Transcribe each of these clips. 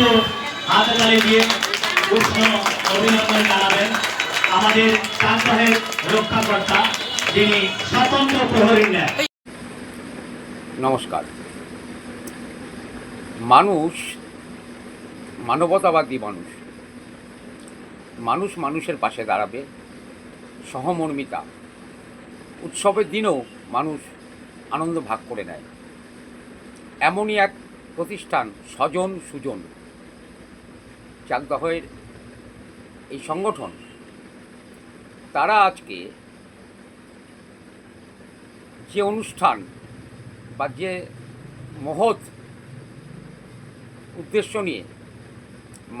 একটু দিয়ে উষ্ণ অভিনন্দন জানাবেন আমাদের রক্ষাকর্তা, যিনি স্বতন্ত্র নমস্কার। মানুষ মানবতাবাদী মানুষ। মানুষ মানুষের পাশে দাঁড়াবে, সহমর্মিতা। উৎসবের দিনেও মানুষ আনন্দ ভাগ করে নেয়। এমনই এক প্রতিষ্ঠান স্বজন সুজন চাকদহের এই সংগঠন, তারা আজকে যে অনুষ্ঠান বা যে মহৎ উদ্দেশ্য নিয়ে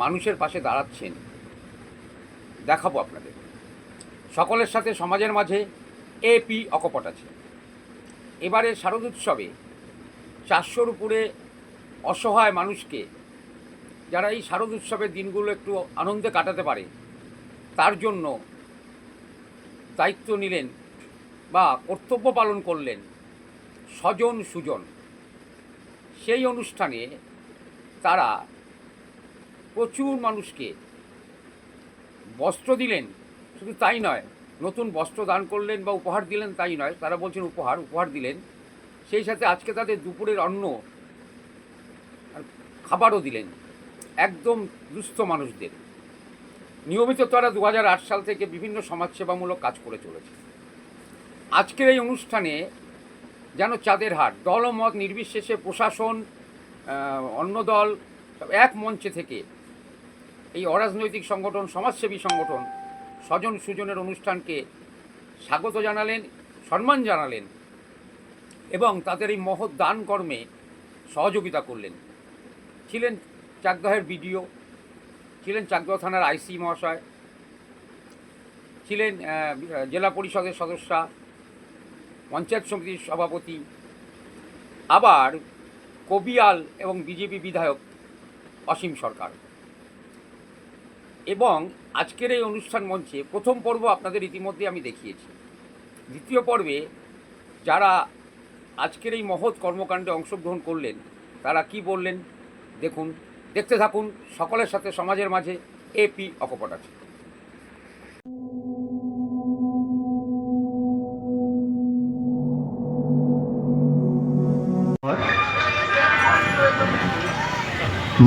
মানুষের পাশে দাঁড়াচ্ছেন, দেখাবো আপনাদের। সকলের সাথে, সমাজের মাঝে এপি অকপট আছে। এবারে শারদ উৎসবে চারশোর উপরে অসহায় মানুষকে যারা এই শারদ উৎসবের দিনগুলো একটু আনন্দে কাটাতে পারে, তার জন্য দায়িত্ব নিলেন বা কর্তব্য পালন করলেন স্বজন সুজন। সেই অনুষ্ঠানে তারা প্রচুর মানুষকে বস্ত্র দিলেন, শুধু তাই নয়, নতুন বস্ত্র দান করলেন বা উপহার দিলেন তাই নয়, তারা বলছেন উপহার উপহার দিলেন। সেই সাথে আজকে তাদের দুপুরের অন্ন খাবারও দিলেন। একদম দুস্থ মানুষদের। নিয়মিত তারা দু হাজার আট সাল থেকে বিভিন্ন সমাজসেবামূলক কাজ করে চলেছে। আজকের এই অনুষ্ঠানে যেন চাঁদের হাট, দল ও মত নির্বিশেষে প্রশাসন অন্য দল এক মঞ্চে থেকে এই অরাজনৈতিক সংগঠন, সমাজসেবী সংগঠন স্বজন সুজনের অনুষ্ঠানকে স্বাগত জানালেন, সম্মান জানালেন এবং তাদের এই মহৎ দান কর্মে সহযোগিতা করলেন। ছিলেন চাকদহের বিডিও, ছিলেন চাকদহ থানার আইসি মহাশয়, ছিলেন জেলা পরিষদের সদস্যা, পঞ্চায়েত সমিতির সভাপতি, আবার কবিয়াল এবং বিজেপি বিধায়ক অসীম সরকার। এবং আজকের এই অনুষ্ঠান মঞ্চে প্রথম পর্ব আপনাদের ইতিমধ্যে আমি দেখিয়েছি। দ্বিতীয় পর্বে যারা আজকের এই মহৎ কর্মকাণ্ডে অংশগ্রহণ করলেন, তারা কি বললেন? দেখুন। দেখতে থাকুন, সকলের সাথে সমাজের মাঝে এপি অকপট আছে।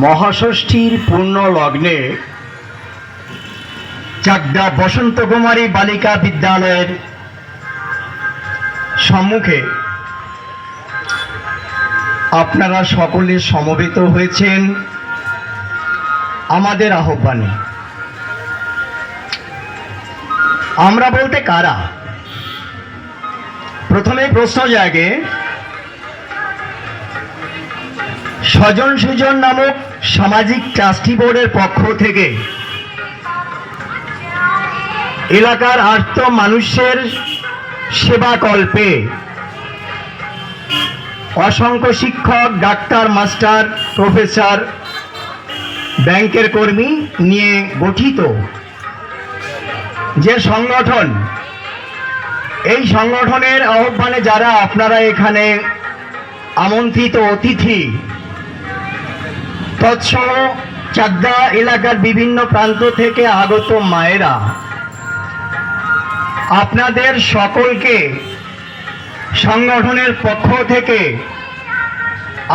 মহাষষ্ঠীর পূর্ণ লগ্নে চাকদা বসন্ত কুমারী বালিকা বিদ্যালয়ের সম্মুখে আপনারা সকলে সমবেত হয়েছেন। আমাদের আহ্বানে। আমরা বলতে কারা? প্রথমে প্রশ্ন জাগে, স্বজন সুজন নামক সামাজিক ট্রাস্টি বোর্ডের পক্ষ থেকে এলাকার আর্থ মানুষের সেবা কল্পে অসংখ্য শিক্ষক, ডাক্তার, মাস্টার, প্রফেসর ব্যাংকের কর্মী নিয়ে গঠিত যে সংগঠন, এই সংগঠনের আহ্বানে যারা আপনারা এখানে আমন্ত্রিত অতিথি, তৎসহ চাকদা এলাকার বিভিন্ন প্রান্ত থেকে আগত মায়েরা, আপনাদের সকলকে সংগঠনের পক্ষ থেকে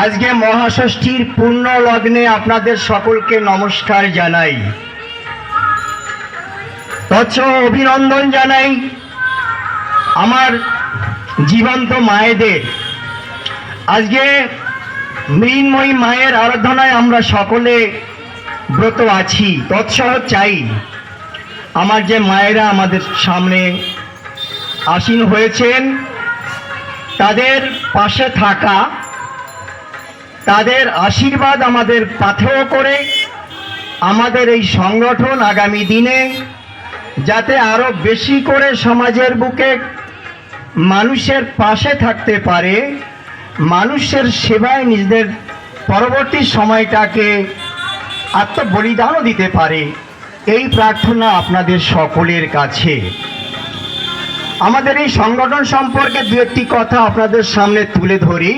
আজকে মহাষষ্ঠীর পূর্ণ লগ্নে আপনাদের সকলকে নমস্কার জানাই। তৎসহ অভিনন্দন জানাই আমার জীবন্ত মায়েদের। আজকে মৃন্ময়ী মায়ের আরাধনায় আমরা সকলে ব্রত আছি, তৎসহ চাই। আমার যে মায়েরা আমাদের সামনে আসীন হয়েছেন, তাদের পাশে থাকা তাদের আশীর্বাদ আমাদের পাথেয় করে আমাদের এই সংগঠন আগামী দিনে যাতে আরও বেশি করে সমাজের বুকে মানুষের পাশে থাকতে পারে, মানুষের সেবায় নিজেদের পরবর্তী সময়টাকে আত্মবলিদানও দিতে পারে, এই প্রার্থনা আপনাদের সকলের কাছে। আমাদের এই সংগঠন সম্পর্কে দু একটি কথা আপনাদের সামনে তুলে ধরি।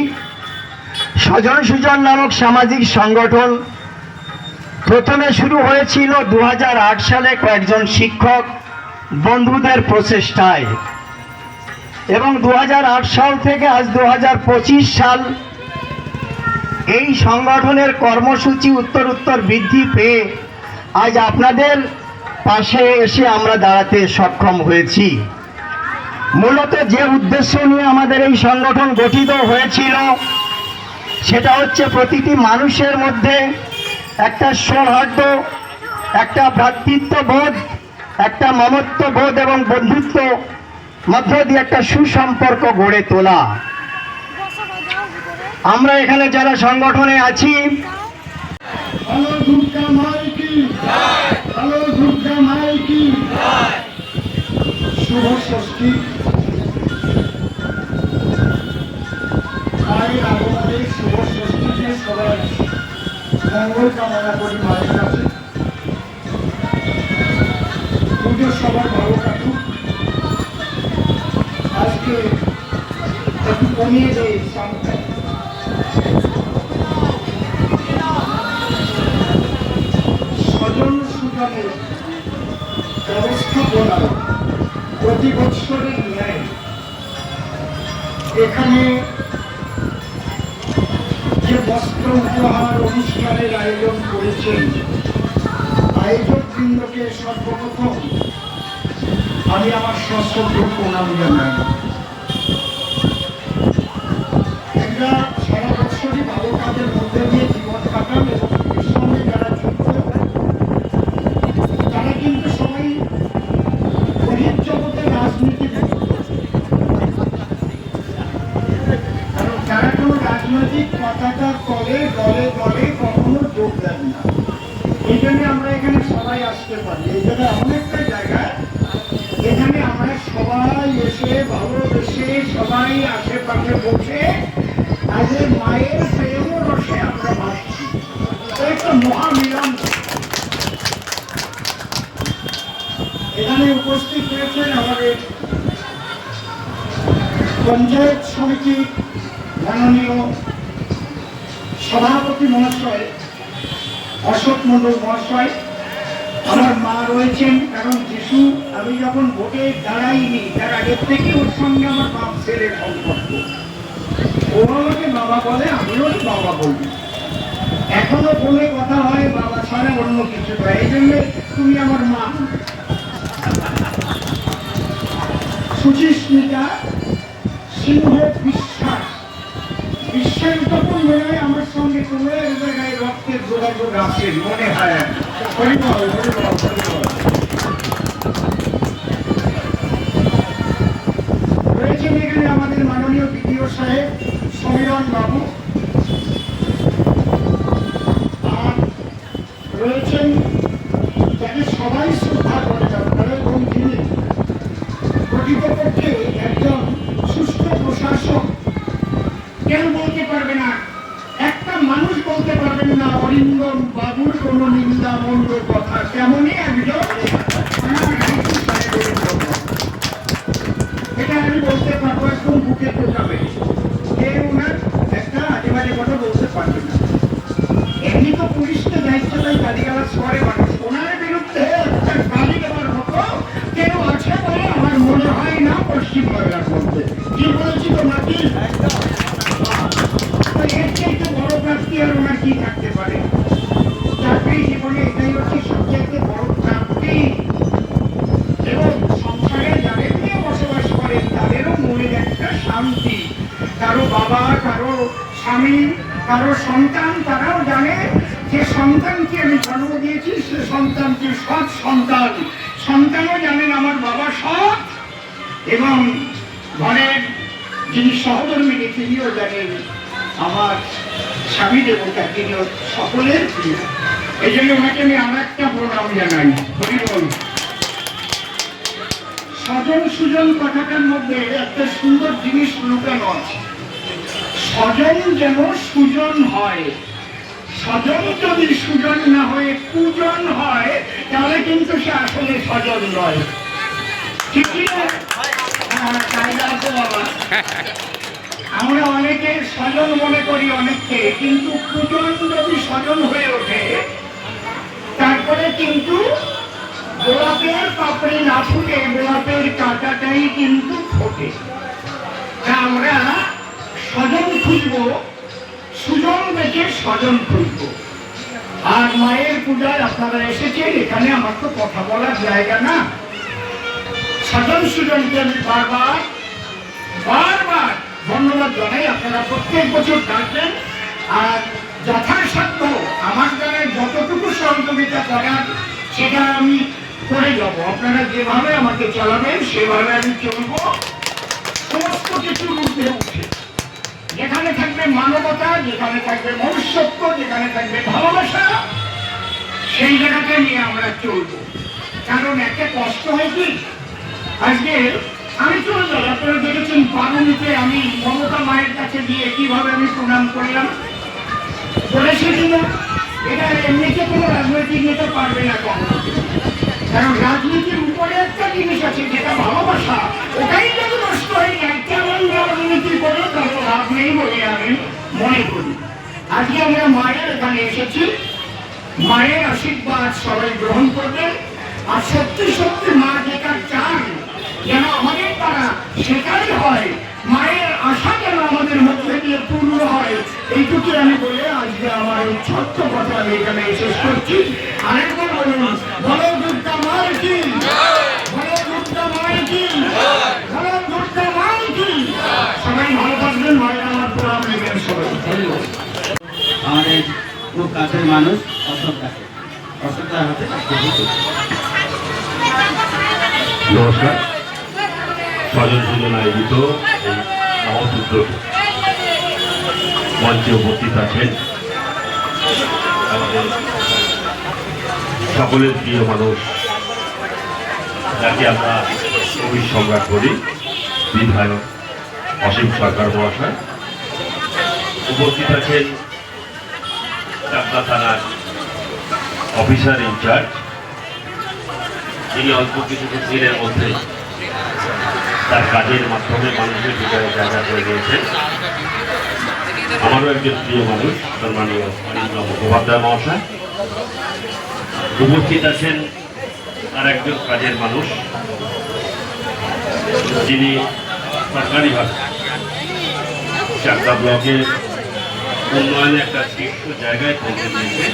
স্বজন সুজন নামক সামাজিক সংগঠন। প্রথমে শুরু হয়েছিল দু হাজার আট সালে কয়েকজন শিক্ষক বন্ধুদের প্রচেষ্টায় এবং দু হাজার আট সাল থেকে আজ দু হাজার পঁচিশ সাল এই সংগঠনের কর্মসূচি উত্তর উত্তর বৃদ্ধি পেয়ে আজ আপনাদের পাশে এসে আমরা দাঁড়াতে সক্ষম হয়েছি। মূলত যে উদ্দেশ্য নিয়ে আমাদের এই সংগঠন গঠিত হয়েছিল সেটা হচ্ছে প্রতিটি মানুষের মধ্যে একটা সৌহার্দ্য, একটা ভ্রাতৃত্ববোধ, একটা মমত্ববোধ এবং বন্ধুত্ব মধ্য দিয়ে একটা সুসম্পর্ক গড়ে তোলা। আমরা এখানে যারা সংগঠনে আছি শুভ ষষ্ঠী। সবাই মঙ্গল কামনা করি মায়ের কাছে। পুজো সবার ভালো কাটুক। আজকে একটু কমিয়ে দেয় সামনে স্বজন সুজনের ব্যবস্থাপনা প্রতি বৎসরের ন্যায়। এখানে বস্ত্র উপহার অনুষ্ঠানের আয়োজন করেছেন আয়োজক বৃন্দকে সর্বপ্রথম আমি আমার সশ্রদ্ধ প্রণাম জানাই। এরা সারা বছরই ভালো কাজের মধ্যে দিয়ে জীবন কাটান এবং এর সঙ্গে যারা যুক্ত তারা কিন্তু সবাই বহির্জগতের রাজনীতি কারণ তারা কোনো রাজনৈতিক পতাকা তলে দলে দলে কখনো যোগ দেন না এই জন্য আমরা এখানে সবাই আসতে পারি এই জন্য এমন একটা জায়গা এখানে আমরা সবাই এসে ভালোবেসে সবাই আশেপাশে বসে আজকে মায়ের প্রেম রসে আমরা ভাবছি একটা মহামিলন এখানে উপস্থিত হয়েছেন আমাদের পঞ্চায়েত সমিতির মাননীয় সভাপতি মহাশয় অশোক মন্ডল মহাশয় আমার মা রয়েছেন, কারণ যিশু, আমি যখন ভোটে দাঁড়াইনি, তার আগের থেকে ওর সঙ্গে আমার বাপ ছেলের সম্পর্ক। ও আমাকে বাবা বলে, আমিও বাবা বলি। এখনও ফোনে কথা হয়, বাবা ছাড়া অন্য কিছু নয়। এই জন্য তুমি আমার মা। সুচিস্মিতা, সিংহ বিশ্বাস। বিশ্বের তখন মনে হয় আমার সঙ্গে কোনো এক জায়গায় রক্তের যোগাযোগ আছে, মনে হয় রয়েছেন এখানে আমাদের মাননীয় বিডিও সাহেব সমীরণ বাবু আর রয়েছেন এবং ঘরের যিনি সহধর্মিনী তিনিও জানেন আমার স্বামী দেবতা তিনিও সকলের প্রিয়। এই জন্য ওনাকে আমি আর একটা প্রণাম জানাই। হরিবল স্বজন সুজন কথাটার মধ্যে একটা সুন্দর জিনিস লুকানো আছে। স্বজন যেন সুজন হয়। স্বজন যদি সুজন না হয়ে কুজন হয়, তাহলে কিন্তু সে আসলে স্বজন নয়। ঠিক আছে আমরা অনেকে স্বজন মনে করি অনেককে, কিন্তু কুজন যদি স্বজন হয়ে ওঠে, তারপরে কিন্তু গোলাপের পাপড়ি না ফুটে, গোলাপের কাঁটাটাই কিন্তু ফোটে। আমরা স্বজন খুঁজব, সুজন দেখে স্বজন খুঁজব। আর মায়ের পূজায় আপনারা এসেছেন, এখানে আমার তো কথা বলার জায়গা না। স্বজন সুজনকে আমি বারবার বারবার ধন্যবাদ জানাই। আপনারা প্রত্যেক বছর ডাকবেন আর যথাসাধ্য আমার দ্বারা যতটুকু সহযোগিতা করার, সেটা আমি করে যাব। আপনারা যেভাবে আমাকে চালাবেন, সেভাবে আমি চলবো। সমস্ত কিছুর ঊর্ধ্বে উঠে যেখানে থাকবে মানবতা, যেখানে থাকবে মনুষ্যত্ব, যেখানে থাকবে ভালোবাসা, সেই জায়গাটা নিয়ে আমরা চলবো। কারণ একটা কষ্ট হয় কি? আজকে আমি চলে যাই আপনারা দেখেছেন বারুণীতে আমি মমতা মায়ের কাছে গিয়ে কীভাবে আমি প্রণাম করলাম। বলেছি কিনা এটা এমনিতে কোনো রাজনৈতিক নেতা পারবে না কখনো। কারণ রাজনীতির উপরে একটা জিনিস আছে, যেটা ভালোবাসা, ওটাই যদি নষ্ট হয়ে যায়, কেমন রাজনীতি করে তার লাভ নেই বলে আমি মনে করি। আজকে আমরা মায়ের এখানে এসেছি। মায়ের আশীর্বাদ সবাই গ্রহণ করবেন আর সত্যি সত্যি মা যেটা চান যেন আমাদের তারা সেটাই হয়। মায়ের আশা যেন আমাদের মধ্যে দিয়ে পূর্ণ হয়। এইটুকু আমি বলে আজকে আমার এই ছোট্ট কথা আমি এখানে শেষ করছি। আরেকবার বলুন বলো দুর্গা মায়ের কি? বলো দুর্গা মায়ের কি? বলো দুর্গা মায়ের কি? সবাই ভালো থাকবেন মায়ের আমার প্রণাম সবাই ধন্যবাদ। আমাদের খুব কাছের মানুষ অশোক দাকে অশোক হাতে নমস্কার। স্বজন আয়োজিত এই মঞ্চে উপস্থিত আছেন সকলের প্রিয় মানুষ, যাকে আমরা কবি সম্রাট করি, বিধায়ক অসীম সরকার মহাশয়। উপস্থিত আছেন থানার অফিসার ইনচার্জ, যিনি অল্প কিছু দিনের মধ্যে তার কাজের মাধ্যমে মানুষের ভিতরে জায়গা করে দিয়েছেন আমারও একজন প্রিয় মানুষ, সম্মানীয় অনিন্দ মুখোপাধ্যায় মহাশয়। উপস্থিত আছেন আর একজন কাজের মানুষ, যিনি সরকারিভাবে চাকদা ব্লকের উন্নয়নে একটা শীর্ষ জায়গায় পৌঁছে দিয়েছেন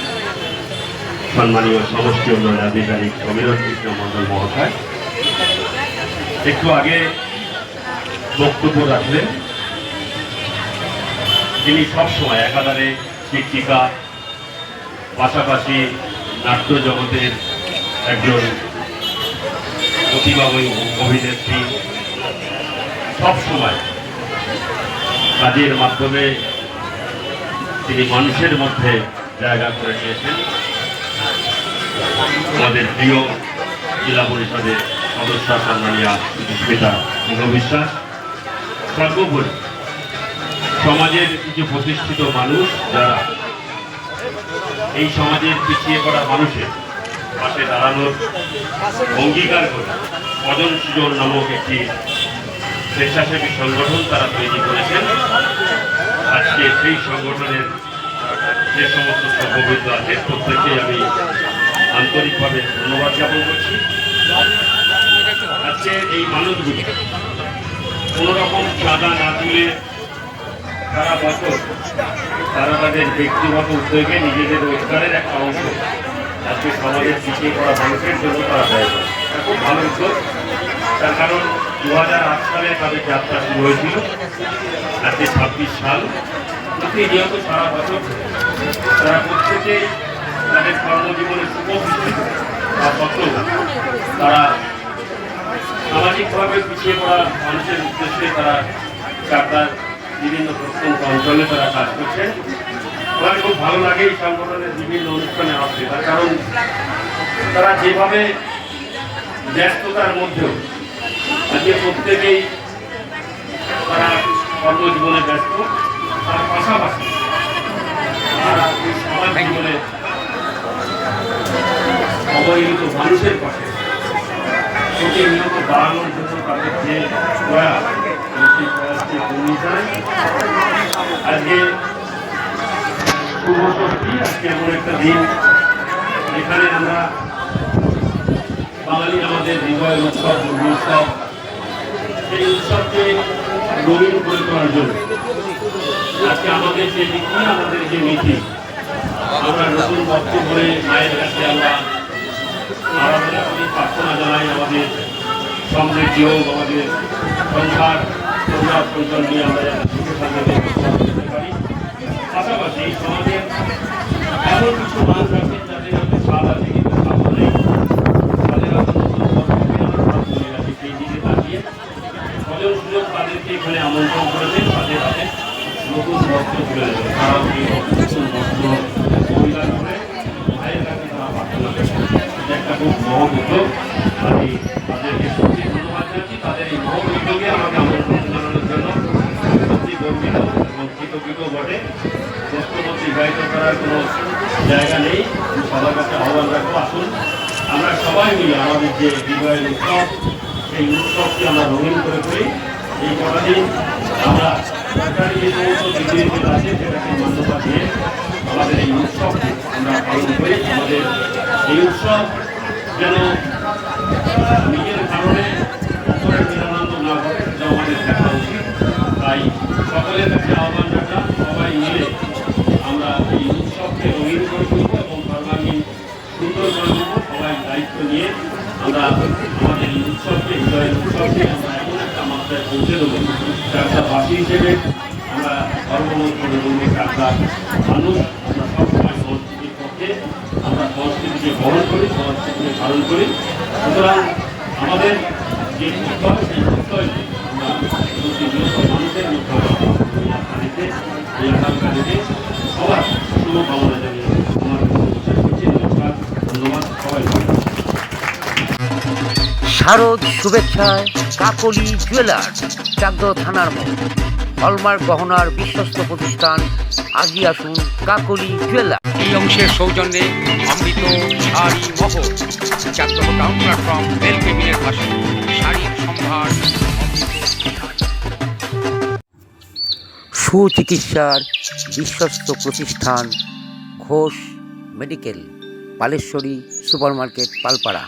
সম্মানীয় সমষ্টি উন্নয়ন আধিকারিক সমীরণ কৃষ্ণ মন্ডল মহাশয়। একটু আগে বক্তব্য রাখলেন। তিনি সবসময় একাধারে শিক্ষিকা, পাশাপাশি নাট্য জগতের একজন প্রতিভাময়ী অভিনেত্রী। সবসময় কাজের মাধ্যমে তিনি মানুষের মধ্যে জায়গা করে নিয়েছেন। আমাদের প্রিয় জেলা পরিষদের সদস্য, সম্মানিয়া সুস্মিতা বিশ্বাস সর্বোপরি সমাজের কিছু প্রতিষ্ঠিত মানুষ যারা, এই সমাজের পিছিয়ে পড়া মানুষের পাশে দাঁড়ানোর অঙ্গীকার করে অজন সুজন নামক একটি স্বেচ্ছাসেবী সংগঠন তারা তৈরি করেছেন। আজকে সেই সংগঠনের যে সমস্ত সভ্যবিদ আছে প্রত্যেককেই আমি আন্তরিকভাবে ধন্যবাদ জ্ঞাপন করছি। আজকে এই মানুষগুলি কোনো রকম চাঁদা না তুলে সারা বছর তারা তাদের ব্যক্তিগত উদ্যোগে নিজেদের রোজগারের একটা অংশ আজকে সমাজের পিছিয়ে পড়া মানুষের জন্য তারা দেয় খুব ভালো উদ্যোগ। তার কারণ দু হাজার আট সালে তাদের যাত্রা শুরু হয়েছিল। আজকে ছাব্বিশ সাল। প্রতিনিয়ত সারা বছর তারা প্রত্যেকেই তাদের কর্মজীবনে সুপ্রতিষ্ঠিত তা তারা সামাজিকভাবে পিছিয়ে পড়া মানুষের উদ্দেশ্যে তারা চাকরার বিভিন্ন প্রত্যন্ত অঞ্চলে তারা কাজ করছে। আমার খুব ভালো লাগে এই সংগঠনের বিভিন্ন অনুষ্ঠানে আসছে তার কারণ তারা যেভাবে ব্যস্ততার মধ্যেও আজকে প্রত্যেকেই তারা কর্মজীবনে ব্যস্ত। তার পাশাপাশি তারা সমাজ জীবনে অবহেলিত মানুষের পাশে প্রতিনিয়ত বাড়ানোর জন্য তাদের যে আজকে আজকে এমন একটা দিন এখানে আমরা আমাদের হৃদয়ের উৎসব উৎসব সেই উৎসবকে রঙিন করে জন্য আজকে আমাদের যে নীতি আমাদের যে নীতি আমরা নতুন বক্ত করে মায়ের কাছে আমরা প্রার্থনা জানাই আমাদের সমৃদ্ধি হোক আমাদের সংসার, পরিবার পরিজন নিয়ে আমরা যেন সুখে শান্তিতে করতে পারি। পাশাপাশি সমাজের এমন কিছু মানুষ আছেন যাদের হয়তো স্বাদ আছে। কৃতজ্ঞ বটে। বস্ত্রমন্ত্রী গাইড করার কোনো জায়গা নেই। সবার কাছে আহ্বান রাখব, আসুন। আমরা সবাই মিলে আমাদের যে বিজয়ের উৎসব, সেই উৎসবকে আমরা রঙিন করে করি এই কটা দিন আমরা সরকারি যে সমস্ত বিধিনিষেধ আছে, সেটাকে মান্যতা দিয়ে আমাদের এই উৎসবকে আমরা পালন করি। আমাদের এই উৎসব যেন নিজের কারণে সকলের কাছে আহ্বান রাখলাম সবাই মিলে আমরা এই উৎসবকে রঙিন করে তুলব এবং সর্বাঙ্গীন সুন্দর করে তুলব। সবাই দায়িত্ব নিয়ে আমরা আমাদের এই উৎসবকে হৃদয়ের উৎসবকে আমরা এমন একটা মাত্রায় পৌঁছে দেবো চাকদাবাসী হিসেবে আমরা গর্ববোধ করে বলব চাকদা মানুষ আমরা সবসময় সংস্কৃতির পক্ষে, আমরা সংস্কৃতিকে বহন করি সংস্কৃতিকে ধারণ করি। সুতরাং আমাদের যে উৎসব, সেই উৎসবকে আমরা সবাই শারদ শুভেচ্ছায় কাকলি জুয়েলার্স চাকদ থানার মোড়। হলমার্ক গহনার বিশ্বস্ত প্রতিষ্ঠান আগিয়ে আসুন কাকলি জুয়েলার্স। এই অংশের সৌজন্যে অমৃত শাড়ি মহল চাকদ টাউন প্ল্যাটফর্ম রেল কেবিনের পাশে শাড়ির সম্ভার সুচিকিৎসার বিশ্বস্ত প্রতিষ্ঠান Ghosh medical Paleshwari super market Palpara.